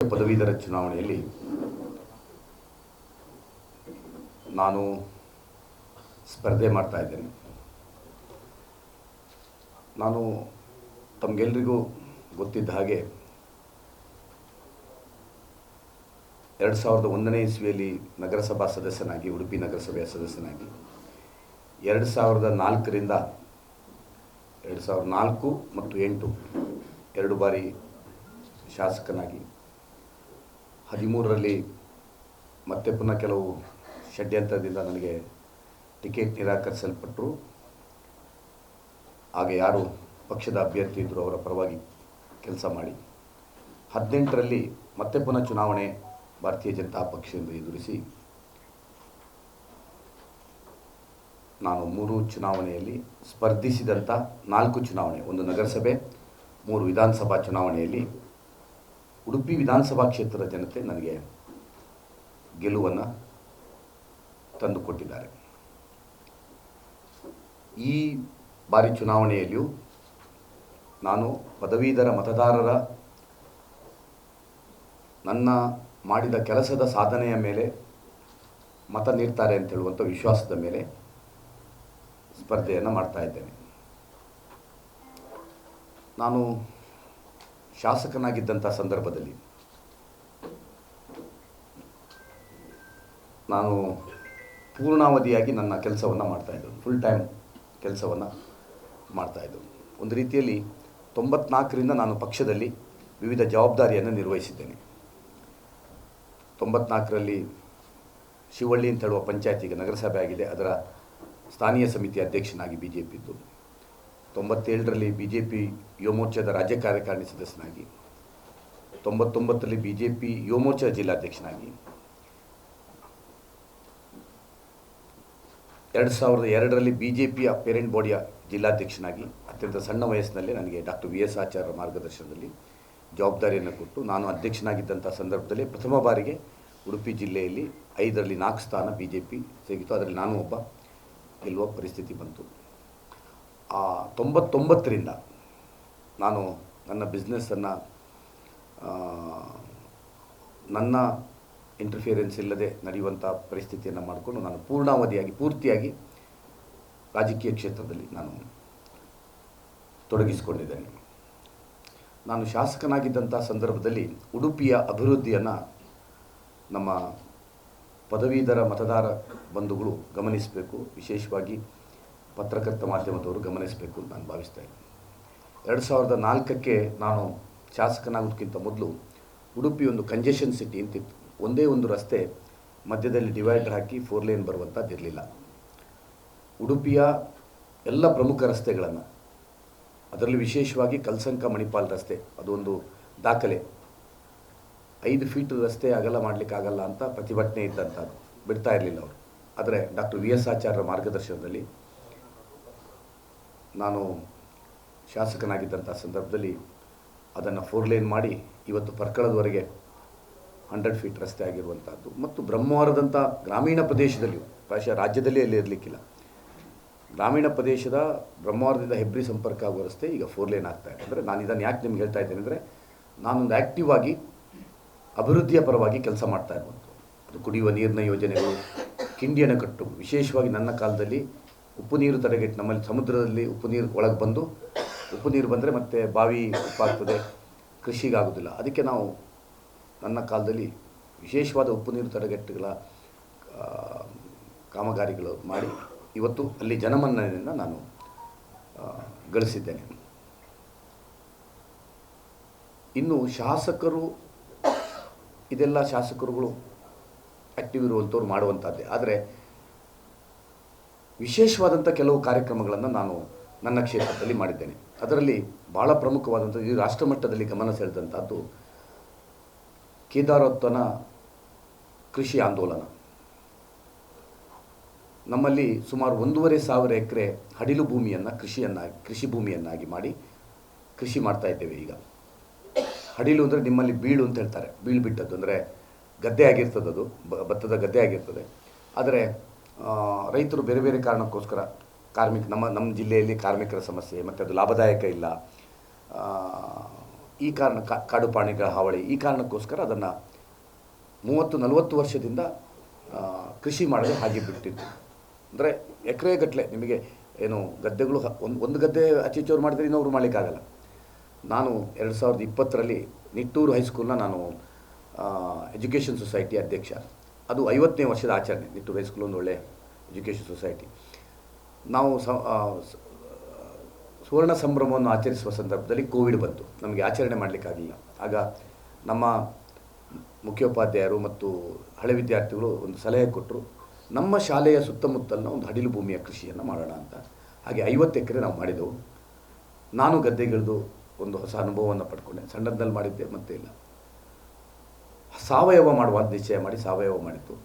ಪದವೀಧರ ಚುನಾವಣೆಯಲ್ಲಿ ನಾನು ಸ್ಪರ್ಧೆ ಮಾಡ್ತಾ ಇದ್ದೇನೆ. ನಾನು ತಮಗೆಲ್ರಿಗೂ ಗೊತ್ತಿದ್ದ ಹಾಗೆ ಎರಡು ಸಾವಿರದ ಒಂದನೇ ಇಸ್ವಿಯಲ್ಲಿ ನಗರಸಭಾ ಸದಸ್ಯನಾಗಿ, ಉಡುಪಿ ನಗರಸಭೆಯ ಸದಸ್ಯನಾಗಿ, ಎರಡು ಸಾವಿರದ ನಾಲ್ಕರಿಂದ ಎರಡು ಸಾವಿರದ ನಾಲ್ಕು ಮತ್ತು ಎಂಟು ಎರಡು ಬಾರಿ ಶಾಸಕನಾಗಿ ಹದಿಮೂರರಲ್ಲಿ ಮತ್ತೆ ಪುನಃ ಕೆಲವು ಷಡ್ಯಂತ್ರದಿಂದ ನನಗೆ ಟಿಕೆಟ್ ನಿರಾಕರಿಸಲ್ಪಟ್ಟರು ಆಗ ಯಾರು ಪಕ್ಷದ ಅಭ್ಯರ್ಥಿ ಇದ್ದರು ಅವರ ಪರವಾಗಿ ಕೆಲಸ ಮಾಡಿ. ಹದಿನೆಂಟರಲ್ಲಿ ಮತ್ತೆ ಪುನಃ ಚುನಾವಣೆ ಭಾರತೀಯ ಜನತಾ ಪಕ್ಷದಿಂದ ಎದುರಿಸಿ ನಾನು ಮೂರು ಚುನಾವಣೆಯಲ್ಲಿ ಸ್ಪರ್ಧಿಸಿದಂಥ ನಾಲ್ಕು ಚುನಾವಣೆ, ಒಂದು ನಗರಸಭೆ, ಮೂರು ವಿಧಾನಸಭಾ ಚುನಾವಣೆಯಲ್ಲಿ ಉಡುಪಿ ವಿಧಾನಸಭಾ ಕ್ಷೇತ್ರದ ಜನತೆ ನನಗೆ ಗೆಲುವನ್ನು ತಂದುಕೊಟ್ಟಿದ್ದಾರೆ. ಈ ಬಾರಿ ಚುನಾವಣೆಯಲ್ಲಿಯೂ ನಾನು ಪದವೀಧರ ಮತದಾರರ ನನ್ನ ಮಾಡಿದ ಕೆಲಸದ ಸಾಧನೆಯ ಮೇಲೆ ಮತ ನೀಡ್ತಾರೆ ಅಂತ ಹೇಳುವಂಥ ವಿಶ್ವಾಸದ ಮೇಲೆ ಸ್ಪರ್ಧೆಯನ್ನು ಮಾಡ್ತಾ ಇದ್ದೇನೆ. ನಾನು ಶಾಸಕನಾಗಿದ್ದಂಥ ಸಂದರ್ಭದಲ್ಲಿ ನಾನು ಪೂರ್ಣಾವಧಿಯಾಗಿ ನನ್ನ ಕೆಲಸವನ್ನು ಮಾಡ್ತಾಯಿದ್ದು ಫುಲ್ ಟೈಮ್ ಕೆಲಸವನ್ನು ಮಾಡ್ತಾಯಿದ್ದು ಒಂದು ರೀತಿಯಲ್ಲಿ ತೊಂಬತ್ನಾಲ್ಕರಿಂದ ನಾನು ಪಕ್ಷದಲ್ಲಿ ವಿವಿಧ ಜವಾಬ್ದಾರಿಯನ್ನು ನಿರ್ವಹಿಸಿದ್ದೇನೆ. ತೊಂಬತ್ನಾಲ್ಕರಲ್ಲಿ ಶಿವಳ್ಳಿ ಅಂತ ಹೇಳುವ ಪಂಚಾಯತಿಗೆ ನಗರಸಭೆ ಆಗಿದೆ. ಅದರ ಸ್ಥಾನೀಯ ಸಮಿತಿ ಅಧ್ಯಕ್ಷನಾಗಿ ಬಿ ಜೆ ಪಿ ಇದ್ದು. ತೊಂಬತ್ತೇಳರಲ್ಲಿ ಬಿ ಜೆ ಪಿ ಯುವ ಮೋರ್ಚಾದ ರಾಜ್ಯ ಕಾರ್ಯಕಾರಿಣಿ ಸದಸ್ಯನಾಗಿ, ತೊಂಬತ್ತೊಂಬತ್ತರಲ್ಲಿ B J P Yuva Morcha ಜಿಲ್ಲಾಧ್ಯಕ್ಷನಾಗಿ, ಎರಡು ಸಾವಿರದ ಎರಡರಲ್ಲಿ ಬಿ ಜೆ ಪಿಯ ಪೇರೆಂಟ್ ಬಾಡಿಯ ಜಿಲ್ಲಾಧ್ಯಕ್ಷನಾಗಿ, ಅತ್ಯಂತ ಸಣ್ಣ ವಯಸ್ಸಿನಲ್ಲಿ ನನಗೆ ಡಾಕ್ಟರ್ ವಿ ಎಸ್ ಆಚಾರ್ಯರ ಮಾರ್ಗದರ್ಶನದಲ್ಲಿ ಜವಾಬ್ದಾರಿಯನ್ನು ಕೊಟ್ಟು ನಾನು ಅಧ್ಯಕ್ಷನಾಗಿದ್ದಂಥ ಸಂದರ್ಭದಲ್ಲಿ ಪ್ರಥಮ ಬಾರಿಗೆ ಉಡುಪಿ ಜಿಲ್ಲೆಯಲ್ಲಿ ಐದರಲ್ಲಿ ನಾಲ್ಕು ಸ್ಥಾನ ಬಿ ಜೆ ಪಿ ಸಿಗಿತು ಅದರಲ್ಲಿ ನಾನು ಒಬ್ಬ. ಗೆಲ್ಲುವ ಪರಿಸ್ಥಿತಿ ಬಂತು. ಆ ತೊಂಬತ್ತೊಂಬತ್ತರಿಂದ ನಾನು ನನ್ನ ಬಿಸ್ನೆಸ್ಸನ್ನು ನನ್ನ ಇಂಟರ್ಫಿಯರೆನ್ಸ್ ಇಲ್ಲದೆ ನಡೆಯುವಂಥ ಪರಿಸ್ಥಿತಿಯನ್ನು ಮಾಡಿಕೊಂಡು ನಾನು ಪೂರ್ಣಾವಧಿಯಾಗಿ, ಪೂರ್ತಿಯಾಗಿ ರಾಜಕೀಯ ಕ್ಷೇತ್ರದಲ್ಲಿ ನಾನು ತೊಡಗಿಸಿಕೊಂಡಿದ್ದೇನೆ. ನಾನು ಶಾಸಕನಾಗಿದ್ದಂಥ ಸಂದರ್ಭದಲ್ಲಿ ಉಡುಪಿಯ ಅಭಿವೃದ್ಧಿಯನ್ನು ನಮ್ಮ ಪದವೀಧರ ಮತದಾರ ಬಂಧುಗಳು ಗಮನಿಸಬೇಕು. ವಿಶೇಷವಾಗಿ ಪತ್ರಕರ್ತ ಮಾಧ್ಯಮದವರು ಗಮನಿಸಬೇಕು ಅಂತ ನಾನು ಭಾವಿಸ್ತಾ ಇದ್ದೀನಿ. ಎರಡು ಸಾವಿರದ ನಾಲ್ಕಕ್ಕೆ ನಾನು ಶಾಸಕನಾಗೋದಕ್ಕಿಂತ ಮೊದಲು ಉಡುಪಿ ಒಂದು ಕಂಜೆಷನ್ ಸಿಟಿ ಅಂತಿತ್ತು. ಒಂದೇ ಒಂದು ರಸ್ತೆ ಮಧ್ಯದಲ್ಲಿ ಡಿವೈಡರ್ ಹಾಕಿ ಫೋರ್ ಲೇನ್ ಬರುವಂಥದ್ದಿರಲಿಲ್ಲ ಉಡುಪಿಯ ಎಲ್ಲ ಪ್ರಮುಖ ರಸ್ತೆಗಳನ್ನು, ಅದರಲ್ಲಿ ವಿಶೇಷವಾಗಿ ಕಲ್ಸಂಕ ಮಣಿಪಾಲ್ ರಸ್ತೆ, ಅದೊಂದು ದಾಖಲೆ. ಐದು ಫೀಟ್ ರಸ್ತೆ ಅಗಲ ಮಾಡಲಿಕ್ಕಾಗಲ್ಲ ಅಂತ ಪ್ರತಿಭಟನೆ ಇದ್ದಂಥದ್ದು ಬಿಡ್ತಾ ಇರಲಿಲ್ಲ ಅವರು. ಆದರೆ ಡಾಕ್ಟರ್ ವಿ ಎಸ್ ಆಚಾರ್ಯರ ಮಾರ್ಗದರ್ಶನದಲ್ಲಿ ನಾನು ಶಾಸಕನಾಗಿದ್ದಂಥ ಸಂದರ್ಭದಲ್ಲಿ ಅದನ್ನು ಫೋರ್ ಲೈನ್ ಮಾಡಿ ಇವತ್ತು ಪರ್ಕಳದವರೆಗೆ ಹಂಡ್ರೆಡ್ ಫೀಟ್ ರಸ್ತೆ ಆಗಿರುವಂಥದ್ದು. ಮತ್ತು ಬ್ರಹ್ಮವಾರದಂಥ ಗ್ರಾಮೀಣ ಪ್ರದೇಶದಲ್ಲಿಯೂ, ಪ್ರಾಯಶಃ ರಾಜ್ಯದಲ್ಲೇ ಅಲ್ಲಿ ಇರಲಿಕ್ಕಿಲ್ಲ. ಗ್ರಾಮೀಣ ಪ್ರದೇಶದ ಬ್ರಹ್ಮವಾರದಿಂದ ಹೆಬ್ರಿ ಸಂಪರ್ಕ ಆಗುವ ರಸ್ತೆ ಈಗ ಫೋರ್ ಲೈನ್ ಆಗ್ತಾ ಇದೆ. ಅಂದರೆ ನಾನು ಇದನ್ನು ಯಾಕೆ ನಿಮ್ಗೆ ಹೇಳ್ತಾ ಇದ್ದೇನೆ ಅಂದರೆ, ನಾನೊಂದು ಆ್ಯಕ್ಟಿವ್ ಆಗಿ ಅಭಿವೃದ್ಧಿಯ ಪರವಾಗಿ ಕೆಲಸ ಮಾಡ್ತಾ ಇರುವಂಥದ್ದು. ಅದು ಕುಡಿಯುವ ನೀರಿನ ಯೋಜನೆಗಳು, ಕಿಂಡಿಯನ್ನು ಅಣೆಕಟ್ಟು ವಿಶೇಷವಾಗಿ ನನ್ನ ಕಾಲದಲ್ಲಿ ಉಪ್ಪು ನೀರು ತಡೆಗಟ್ಟು, ನಮ್ಮಲ್ಲಿ ಸಮುದ್ರದಲ್ಲಿ ಉಪ್ಪು ನೀರು ಒಳಗೆ ಬಂದು ಉಪ್ಪು ನೀರು ಬಂದರೆ ಮತ್ತೆ ಬಾವಿ ಉಪ್ಪಾಗ್ತದೆ, ಕೃಷಿಗಾಗೋದಿಲ್ಲ. ಅದಕ್ಕೆ ನಾವು ನನ್ನ ಕಾಲದಲ್ಲಿ ವಿಶೇಷವಾದ ಉಪ್ಪು ನೀರು ತಡೆಗಟ್ಟುಗಳ ಕಾಮಗಾರಿಗಳು ಮಾಡಿ ಇವತ್ತು ಅಲ್ಲಿ ಜನಮನ್ನಣೆಯನ್ನು ನಾನು ಗಳಿಸಿದ್ದೇನೆ. ಇನ್ನು ಶಾಸಕರು, ಇದೆಲ್ಲ ಶಾಸಕರುಗಳು ಆ್ಯಕ್ಟಿವ್ ಇರುವಂಥವ್ರು ಮಾಡುವಂಥದ್ದೇ ಆದರೆ ವಿಶೇಷವಾದಂಥ ಕೆಲವು ಕಾರ್ಯಕ್ರಮಗಳನ್ನು ನಾನು ನನ್ನ ಕ್ಷೇತ್ರದಲ್ಲಿ ಮಾಡಿದ್ದೇನೆ. ಅದರಲ್ಲಿ ಭಾಳ ಪ್ರಮುಖವಾದಂಥ ಈ ರಾಷ್ಟ್ರಮಟ್ಟದಲ್ಲಿ ಗಮನ ಸೆಳೆದಂಥದ್ದು ಕೇದಾರೋತ್ತನ ಕೃಷಿ ಆಂದೋಲನ. ನಮ್ಮಲ್ಲಿ ಸುಮಾರು ಒಂದೂವರೆ ಸಾವಿರ ಎಕರೆ ಹಡಿಲು ಭೂಮಿಯನ್ನು ಕೃಷಿಯನ್ನಾಗಿ ಕೃಷಿ ಭೂಮಿಯನ್ನಾಗಿ ಮಾಡಿ ಕೃಷಿ ಮಾಡ್ತಾ ಇದ್ದೇವೆ ಈಗ. ಹಡಿಲು ಅಂದರೆ ನಿಮ್ಮಲ್ಲಿ ಬೀಳು ಅಂತ ಹೇಳ್ತಾರೆ. ಬೀಳು ಬಿಟ್ಟದ್ದು ಅಂದರೆ ಗದ್ದೆ ಆಗಿರ್ತದದು ಭತ್ತದ ಗದ್ದೆ ಆಗಿರ್ತದೆ. ಆದರೆ ರೈತರು ಬೇರೆ ಬೇರೆ ಕಾರಣಕ್ಕೋಸ್ಕರ ಕಾರ್ಮಿಕ, ನಮ್ಮ ನಮ್ಮ ಜಿಲ್ಲೆಯಲ್ಲಿ ಕಾರ್ಮಿಕರ ಸಮಸ್ಯೆ, ಮತ್ತು ಅದು ಲಾಭದಾಯಕ ಇಲ್ಲ. ಈ ಕಾರಣ ಕಾಡು ಪ್ರಾಣಿಗಳ ಹಾವಳಿ, ಈ ಕಾರಣಕ್ಕೋಸ್ಕರ ಅದನ್ನು ಮೂವತ್ತು, ನಲವತ್ತು ವರ್ಷದಿಂದ ಕೃಷಿ ಮಾಡದೆ ಹಾಗೆ ಬಿಟ್ಟಿದ್ದು. ಅಂದರೆ ಎಕರೆಗಟ್ಟಲೆ ನಿಮಗೆ ಏನು ಗದ್ದೆಗಳು ಒಂದು ಒಂದು ಗದ್ದೆ ಅಚೀಚೋರು ಮಾಡಿದರೆ ಇನ್ನೊಬ್ರು ಮಾಡಲಿಕ್ಕಾಗಲ್ಲ. ನಾನು ಎರಡು ಸಾವಿರದ ಇಪ್ಪತ್ತರಲ್ಲಿ ನಿಟ್ಟೂರು ಹೈಸ್ಕೂಲ್ನ ನಾನು ಎಜುಕೇಷನ್ ಸೊಸೈಟಿ ಅಧ್ಯಕ್ಷ. ಅದು ಐವತ್ತನೇ ವರ್ಷದ ಆಚರಣೆ ನಿಟ್ಟು ಹೈಸ್ಕೂಲ್ ಒಂದು ಒಳ್ಳೆ ಎಜುಕೇಷನ್ ಸೊಸೈಟಿ ನಾವು ಸುವರ್ಣ ಸಂಭ್ರಮವನ್ನು ಆಚರಿಸುವ ಸಂದರ್ಭದಲ್ಲಿ ಕೋವಿಡ್ ಬಂತು. ನಮಗೆ ಆಚರಣೆ ಮಾಡಲಿಕ್ಕಾಗಲಿಲ್ಲ. ಆಗ ನಮ್ಮ ಮುಖ್ಯೋಪಾಧ್ಯಾಯರು ಮತ್ತು ಹಳೆ ವಿದ್ಯಾರ್ಥಿಗಳು ಒಂದು ಸಲಹೆ ಕೊಟ್ಟರು, ನಮ್ಮ ಶಾಲೆಯ ಸುತ್ತಮುತ್ತಲಿನ ಒಂದು ಹಡಿಲು ಭೂಮಿಯ ಕೃಷಿಯನ್ನು ಮಾಡೋಣ ಅಂತ. ಹಾಗೆ ಐವತ್ತು ಎಕರೆ ನಾವು ಮಾಡಿದೆವು. ನಾನು ಗದ್ದೆಗಿಳಿದು ಒಂದು ಹೊಸ ಅನುಭವವನ್ನು ಪಡ್ಕೊಂಡೆ. ಸಣ್ಣದಲ್ಲಿ ಮಾಡಿದ್ದೆ, ಮತ್ತೆ ಇಲ್ಲ. ಸಾವಯವ ಮಾಡುವ ನಿಶ್ಚಯ ಮಾಡಿ ಸಾವಯವ ಮಾಡಿದ್ದು.